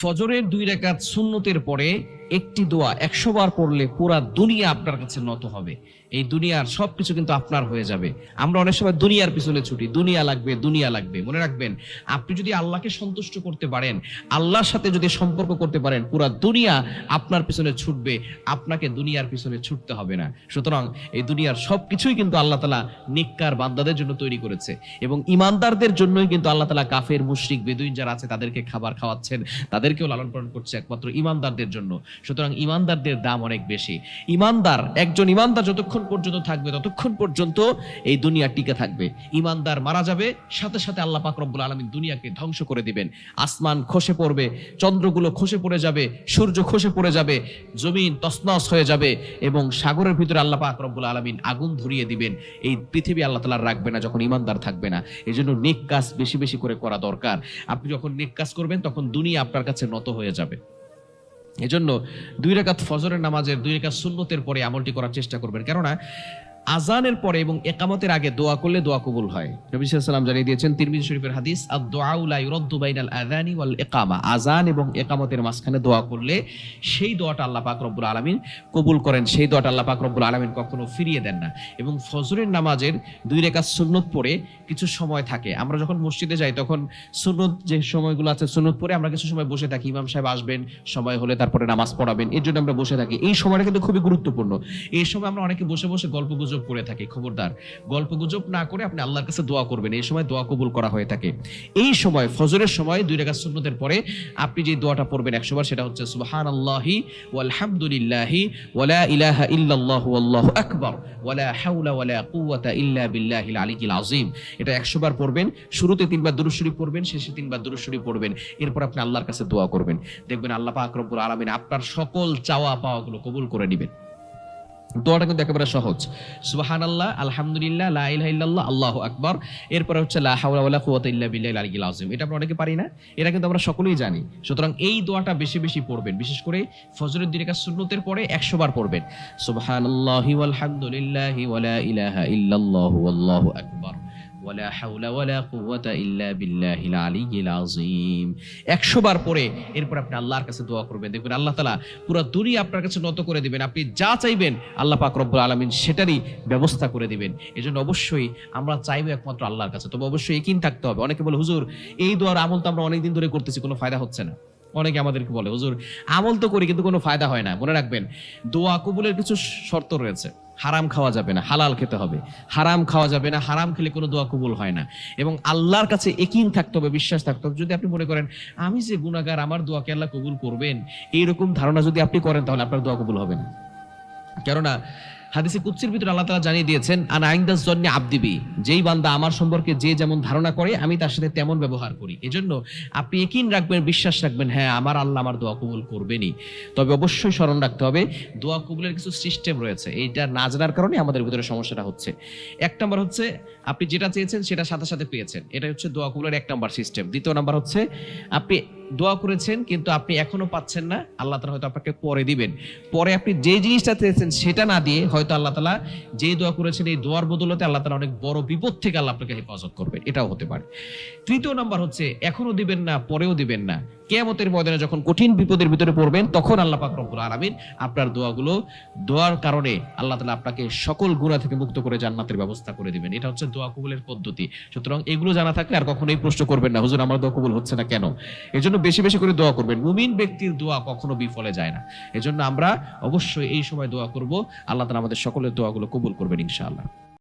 ফজরের দুই রেখাত সুন্নতের পরে একটি দোয়া একশো বার পড়লে পুরা দুনিয়া আপনার কাছে নত হবে। এই দুনিয়ার সবকিছু কিন্তু আপনার হয়ে যাবে। আমরা অনেক সময় দুনিয়ার পিছনে ছুটি। দুনিয়া লাগবে দুনিয়া লাগবে। মনে রাখবেন, আপনি যদি আল্লাহকে সন্তুষ্ট করতে পারেন, আল্লাহর সাথে যদি সম্পর্ক করতে পারেন, পুরা দুনিয়া আপনার পিছনে ছুটবে। আপনাকে দুনিয়ার পিছনে ছুটতে হবে না। সুতরাং এই দুনিয়ার সবকিছুই কিন্তু আল্লাহ তালা নিক্কার বান্দাদের জন্য তৈরি করেছে। এবং ইমানদারদের জন্যই কিন্তু আল্লাহ তালা কাফের, মুশরিক, বেদুইন যারা আছে, তাদেরকে খাবার খাওয়াচ্ছেন, তাদেরকেও লালন পালন করছে একমাত্র ইমানদারদের জন্য। সুতরাং ইমানদারদের দাম অনেক বেশি। ইমানদার, একজন ইমানদার যতক্ষণ পর্যন্ত থাকবে, ততক্ষণ পর্যন্ত এই দুনিয়া টিকে থাকবে। ইমানদার মারা যাবে, সাথে সাথে আল্লাহ পাক রব্বুল আলমিন দুনিয়াকে ধ্বংস করে দিবেন। আসমান খসে পড়বে, চন্দ্রগুলো খসে পড়ে যাবে, সূর্য খসে পড়ে যাবে, জমিন তসনস হয়ে যাবে এবং সাগরের ভিতরে আল্লাহ পাক রব্বুল আলমিন আগুন ধরিয়ে দিবেন। এই পৃথিবী আল্লাহ তালা রাখবে না যখন ইমানদার থাকবে না। এই জন্য নেক কাজ বেশি বেশি করে করা দরকার। আপনি যখন নেক কাজ করবেন, তখন দুনিয়া আপনার কাছে নত হয়ে যাবে। এজন্য দুই রেখাত ফজরের নামাজের দুই রেখাত সুন্নতের পরে আমলটি করার চেষ্টা করবেন। কেননা আজানের পরে এবং একামতের আগে দোয়া করলে দোয়া কবুল হয়। নবী সাল্লাম জানিয়ে দিয়েছেন, তিরমিজি শরীফের হাদিস লা ইউরাদ্দু বাইনাল আযানি ওয়াল ইকামা। আজান এবং একামতের মাঝখানে দোয়া করলে সেই দোয়াটা আল্লাহ পাক রব্বুল আলামিন কবুল করেন। সেই দোয়াটা আল্লাহ পাক রব্বুল আলামিন কখনো ফিরিয়ে দেন না। এবং ফজরের নামাজের দুই রেখা সুন্নত পরে কিছু সময় থাকে। আমরা যখন মসজিদে যাই, তখন সুন্নত যে সময়গুলো আছে, সুন্নত পরে আমরা কিছু সময় বসে থাকি। ইমাম সাহেব আসবেন, সময় হলে তারপরে নামাজ পড়াবেন। এর জন্য আমরা বসে থাকি। এই সময়টা কিন্তু খুবই গুরুত্বপূর্ণ। এই সময় আমরা অনেকে বসে বসে গল্প গুজব করে থাকি, খবরদার। গল্প গুজব না করে আপনি আল্লাহর কাছে দোয়া করবেন, এই সময় দোয়া কবুল করা হয়ে থাকে। এই সময়, ফজরের সময়, দুই রেখা সুন্নতের পরে আপনি যে দোয়াটা পড়বেন একশো সেটা হচ্ছে সুবহান আল্লাহি ওয়ালহামদুলিল্লাহি ওয়ালা ইলাহা ইল্লাল্লাহু আল্লাহু আকবার ওয়ালা হাওলা ওয়ালা কুওয়াতা ইল্লা বিল্লাহিল আলিয়্যিল আযীম। এটা একশো বার পড়বেন, শুরুতে তিনবার দুরূদ শরীফ পড়বেন, শেষে তিনবার দুরূদ শরীফ পড়বেন, এরপর আপনি আল্লাহর কাছে দোয়া করবেন। দেখবেন আল্লাহ পাক রব্বুল আলামিন আপনার সকল চাওয়া পাওয়াগুলো কবুল করে নেবেন। দোয়াটা কিন্তু একেবারে সহজ। সুবাহান আল্লাহ আলহামদুলিল্লাহ লাহ আল্লাহ আকবর। এরপরে হচ্ছে লা হাওলা ওয়ালা কুওয়াতা ইল্লা বিল্লাহিল এটা আমরা অনেকে পারি না, এটা কিন্তু আমরা সকলেই জানি। সুতরাং এই দোয়াটা বেশি বেশি পড়বেন, বিশেষ করে ফজরের দিনে সুন্নতের পরে 100 বার পড়বেন। সুবাহান আল্লাহ আলহামদুলিল্লাহ ইলাহা আকবার। ওয়ালা হাওলা ওয়ালা কুওয়াতা ইল্লা বিল্লাহিল আলিয়্যিল আযীম। 100 বার পরে এরপর আপনি আল্লাহর কাছে দোয়া করবেন। দেখবেন আল্লাহ তাআলা পুরো দুনিয়া আপনার কাছে নত করে দিবেন। আপনি যা চাইবেন আল্লাহ পাক রব্বুল আলামিন সেটারই ব্যবস্থা করে দিবেন। এজন্য অবশ্যই আমরা চাইব একমাত্র আল্লাহর কাছে। তবে অবশ্যই একিন থাকতে হবে। অনেকে বলে, হুজুর, এই দোয়ার আমল তো আমরা অনেকদিন ধরে করতেছি, কোনো ফায়দা হচ্ছে না। অনেকে আমাদেরকে বলে, হুজুর, আমল তো করি কিন্তু কোনো ফায়দা হয় না। মনে রাখবেন, দোয়া কবুলের কিছু শর্ত রয়েছে। হারাম খাওয়া যাবে না, হালাল খেতে হবে। হারাম খাওয়া যাবে না, হারাম খেলে কোনো দোয়া কবুল হয় না। এবং আল্লাহর কাছে একিন থাকতে হবে, বিশ্বাস থাকতে হবে। যদি আপনি মনে করেন, আমি যে গুণাগার আমার দোয়াকে আল্লাহ কবুল করবেন, এইরকম ধারণা যদি আপনি করেন, তাহলে আপনার দোয়া কবুল হবে না। কেননা হাদিসে কুচ্ছির ভিতরে আল্লাহ তালা জানিয়ে দিয়েছেন, আন আইন্দাস জন্যে আবদিবি যেই বান্দা আমার সম্পর্কে যে যেমন ধারণা করে, আমি তার সাথে তেমন ব্যবহার করি। এজন্য আপনি একিন রাখবেন, বিশ্বাস রাখবেন হ্যাঁ আমার আল্লাহ আমার দোয়া কবুল করবেনই। তবে অবশ্যই স্মরণ রাখতে হবে, দোয়া কবুলের কিছু সিস্টেম রয়েছে। এইটা না জানার কারণে আমাদের ভিতরে সমস্যাটা হচ্ছে। এক নম্বর হচ্ছে, আপনি যেটা চেয়েছেন সেটা সাথে সাথে পেয়েছেন। এটা হচ্ছে দোয়া কবুলের এক নম্বর সিস্টেম। দ্বিতীয় নম্বর হচ্ছে, আপনি দোয়া করেছেন, কিন্তু আপনি এখনও পাচ্ছেন না। আল্লাহ তালা হয়তো আপনাকে পরে দিবেন। পরে আপনি যে জিনিসটা চেয়েছেন সেটা না দিয়ে হয়তো আল্লাহ তালা যে দোয়া করেছেন, এই দোয়ার বদলতে আল্লাহ তালা অনেক বড় বিপদ থেকে আল্লাহ আপনাকে হেফাজত করবে এটাও হতে পারে। তৃতীয় নাম্বার হচ্ছে, এখনও দিবেন না, পরেও দিবেন না। কেয়ামতের ময়দানে যখন কঠিন বিপদের ভিতরে পড়বেন, তখন আল্লাহ পাক রব্বুল আলামিন আপনার দোয়াগুলো, দোয়ার কারণে আল্লাহ তালা আপনাকে সকল গুণা থেকে মুক্ত করে জান্নাতের ব্যবস্থা করে দিবেন। এটা হচ্ছে দোয়া কবুলের পদ্ধতি। সুতরাং এগুলো জানা থাকলে আর কখনোই প্রশ্ন করবেন না, হুজুর, আমার দোয়া কবুল হচ্ছে না কেন? এজন্য বেশি বেশি করে দোয়া করবেন। মুমিন ব্যক্তির দোয়া কখনো বিফলে যায় না। এজন্য আমরা অবশ্যই এই সময় দোয়া করব। আল্লাহ তালা আমাদের সকলের দোয়াগুলো কবুল করবেন ইনশাআল্লাহ।